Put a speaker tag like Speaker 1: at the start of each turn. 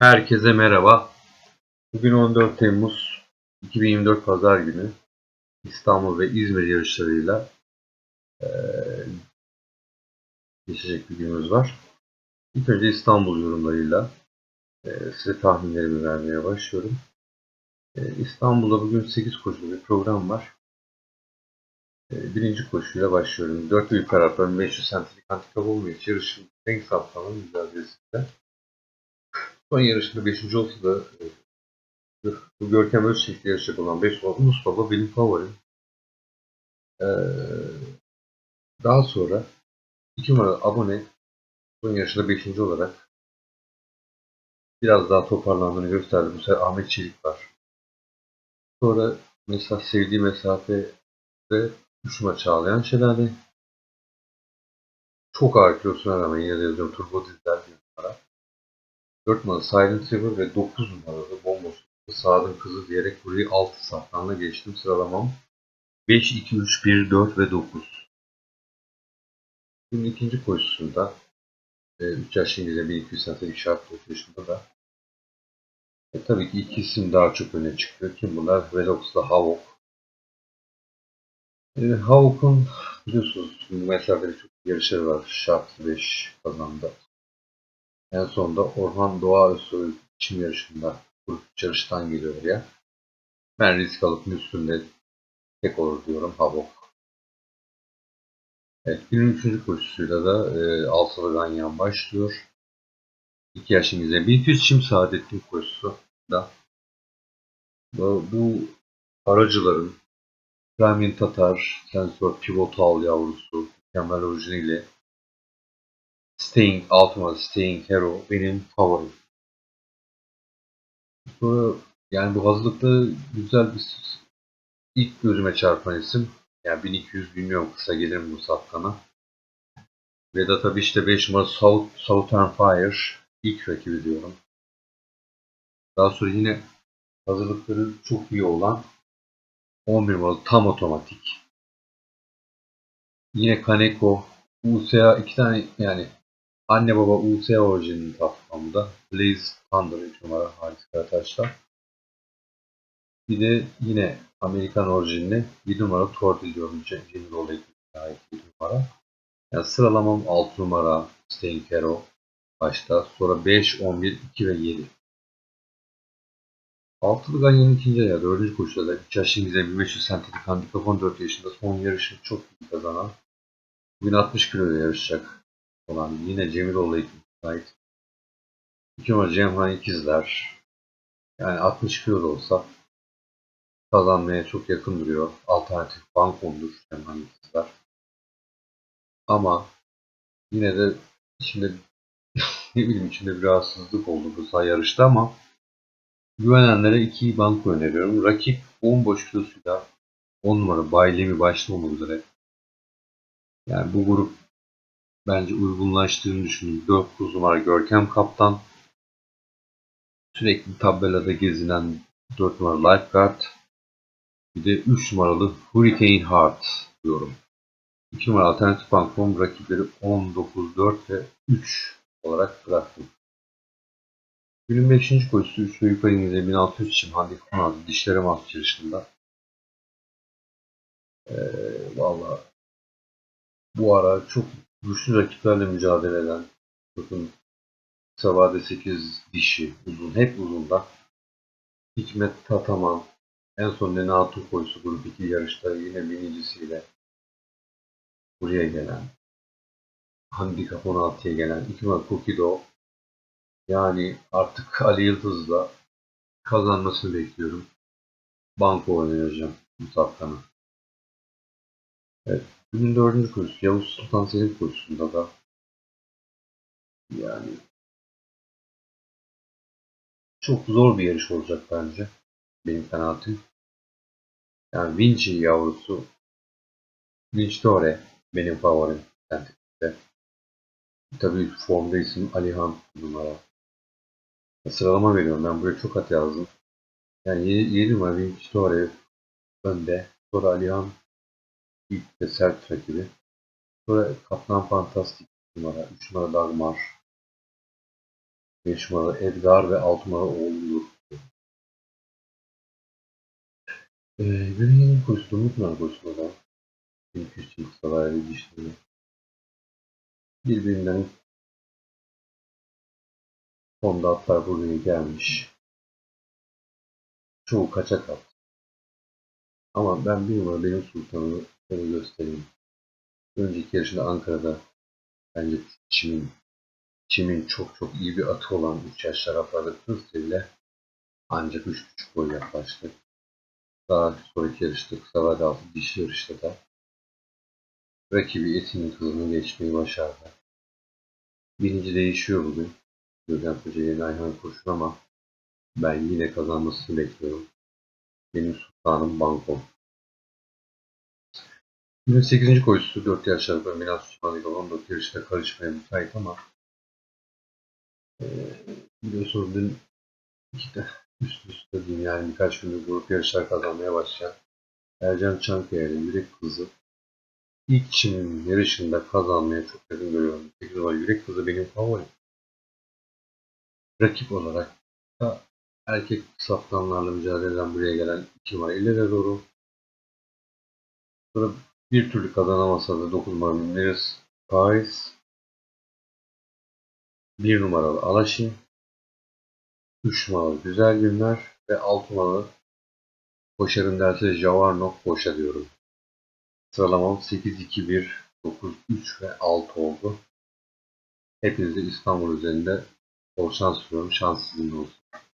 Speaker 1: Herkese merhaba. Bugün 14 Temmuz 2024 Pazar günü İstanbul ve İzmir yarışlarıyla eee, geçecek bir günümüz var. İlk önce İstanbul yorumlarıyla eee, size tahminlerimi vermeye başlıyorum. Eee, İstanbul'da bugün 8 koşulu bir program var. Eee, birinci koşuyla başlıyorum. 4 büyük tarafların 500 centlik handikap olmayıp yarışın renk saptanın mücadelesinde. Son yarışında 5. olsa da e, bu Görkem Özçelik'le yarışacak olan 5 olan Mustafa benim favorim. Ee, daha sonra 2 numaralı abone son yarışında 5. olarak biraz daha toparlandığını gösterdi. Bu sefer Ahmet Çelik var. Sonra mesela sevdiği mesafe ve 3 numara Çağlayan Şelale. Çok ağır kilosuna rağmen yine de yazıyorum Turbo Dizel bir numara. 4 numaralı Silent River ve 9 numaralı Bomboş Saad'ın kızı diyerek burayı 6 safranla geçtim. Sıralamam 5, 2, 3, 1, 4 ve 9. Günün ikinci koşusunda 3 yaş İngilizce 1200 santim şart koşusunda da e, tabii ki iki isim daha çok öne çıkıyor. Kim bunlar? Velox'la Havok. E, Havok'un biliyorsunuz bu mesafede çok yarışları var. Şart 5 kazandı. En sonunda Orhan Doğa Özsoy çim yarışında grup yarıştan geliyor oraya. Ben risk alıp üstünde tek olur diyorum Havok. Evet, günün üçüncü koşusuyla da e, Altılı Ganyan başlıyor. 2 yaş İngilizce. 1200 çim Saadettin koşusu da bu, bu aracıların Ramin Tatar, Sensor Pivotal yavrusu, mükemmel orijinali Staying Ultima, Staying Hero benim favorim. Sonra yani bu hazırlıkta güzel bir ilk gözüme çarpan isim. Yani 1200 bilmiyorum kısa gelir mi bu safkana. Ve da tabii işte 5 numara South, Southern Fire ilk rakibi diyorum. Daha sonra yine hazırlıkları çok iyi olan 11 numaralı tam otomatik. Yine Kaneko, USA iki tane yani anne baba USA orijininin kapsamında Blaze Thunder 3 numara Halis Karataş'ta. Bir de yine Amerikan orijinli bir numara Tortil diyorum. Jenny Rolle'ye ait bir numara. Yani sıralamam 6 numara Staying Hero başta. Sonra 5, 11, 2 ve 7. Altılı Ganyan'ın ikinci ayağı, dördüncü koşuda da 3 yaş İngilizce 1500 sentetik handikap 14 yaşında son yarışı çok iyi kazanan. Bugün 60 kiloyla yarışacak olan yine Cemiloğlu ekibine ait. 2 numara Cemhan İkizler. Yani 60 kilo olsa kazanmaya çok yakın duruyor. Alternatif bankondur Cemhan İkizler. Ama yine de içinde ne bileyim içinde bir rahatsızlık oldu bu say yarışta ama güvenenlere iki banko öneriyorum. Rakip bomboş kilosuyla 10 numara Baylemi başta olmak üzere. Yani bu grup bence uygunlaştığını düşünüyorum. 9 numara Görkem Kaptan. Sürekli tabelada gezinen 4 numara Lifeguard. Bir de 3 numaralı Hurricane Heart diyorum. 2 numara Alternatif Bankom rakipleri 19, 4 ve 3 olarak bıraktım. Günün 5. koşusu 3 ve yukarı İngilizce 1600 çim handikap 16 dişlere mahsus yarışında. Ee, Valla bu ara çok güçlü rakiplerle mücadele eden bakın kısa vade 8 dişi uzun hep uzunda Hikmet Tataman en son Nene Hatun koyusu grup 2 yarışta yine binicisiyle buraya gelen handikap 16'ya gelen 2 numara Kokido yani artık Ali Yıldız'la kazanmasını bekliyorum. Banko oynayacağım bu safkanı. Evet. Günün dördüncü koşusu Yavuz Sultan Selim koşusunda da yani çok zor bir yarış olacak bence. Benim kanaatim. Yani Vinci yavrusu Vinci benim favorim. Sentikte. Tabii formda isim Alihan numara. Sıralama veriyorum. Ben buraya çok at yazdım. Yani 7 numara Vinci önde. Sonra Alihan ilk ve sert rakibi. Sonra Kaplan Fantastik numara. 3 numara Dagmar. 5 numaralı Edgar ve 6 numaralı oğludur. Ee, Güney'in koştuğu Mutlar koştuğu da 1200 çim kısa daireli dişleri birbirinden fonda atlar buraya gelmiş. Çoğu kaçak at. Ama ben bir numara benim sultanımı şöyle göstereyim. Önceki yarışında Ankara'da bence Çim'in Çim'in çok çok iyi bir atı olan 3 yaş taraflarda Kırsı ile ancak 3.5 boy yaklaştı. Daha sonraki yarışta kısa vade altı dişi yarışta da rakibi Esin'in kızını geçmeyi başardı. Birinci değişiyor bugün. Gürcan Koca yeni Ayhan Kurşun ama ben yine kazanmasını bekliyorum. Benim sultanım Bangkok. 28. koşusu 4 yaşlarında Minas Osmanlı'yla 14 yarışına karışmaya müsait ama e, biliyorsunuz dün işte üst üste diyeyim yani birkaç gündür grup yarışlar kazanmaya başlayan Ercan Çankaya'nın Yürek Kızı ilk Çin'in yarışında kazanmaya çok yakın görüyorum. 8 numara Yürek Kızı benim favorim. Rakip olarak da erkek saftanlarla mücadeleden buraya gelen 2 numara İlere doğru. Sonra bir türlü kazanamasa da 9 numaralı Miris Paris 1 numaralı Alaşin 3 numaralı Güzel Günler ve 6 numaralı Koşarım derse Javarnok Koşa diyorum. Sıralamam 8, 2, 1, 9, 3 ve 6 oldu. Hepinize İstanbul üzerinde bol şans diliyorum. Olsun.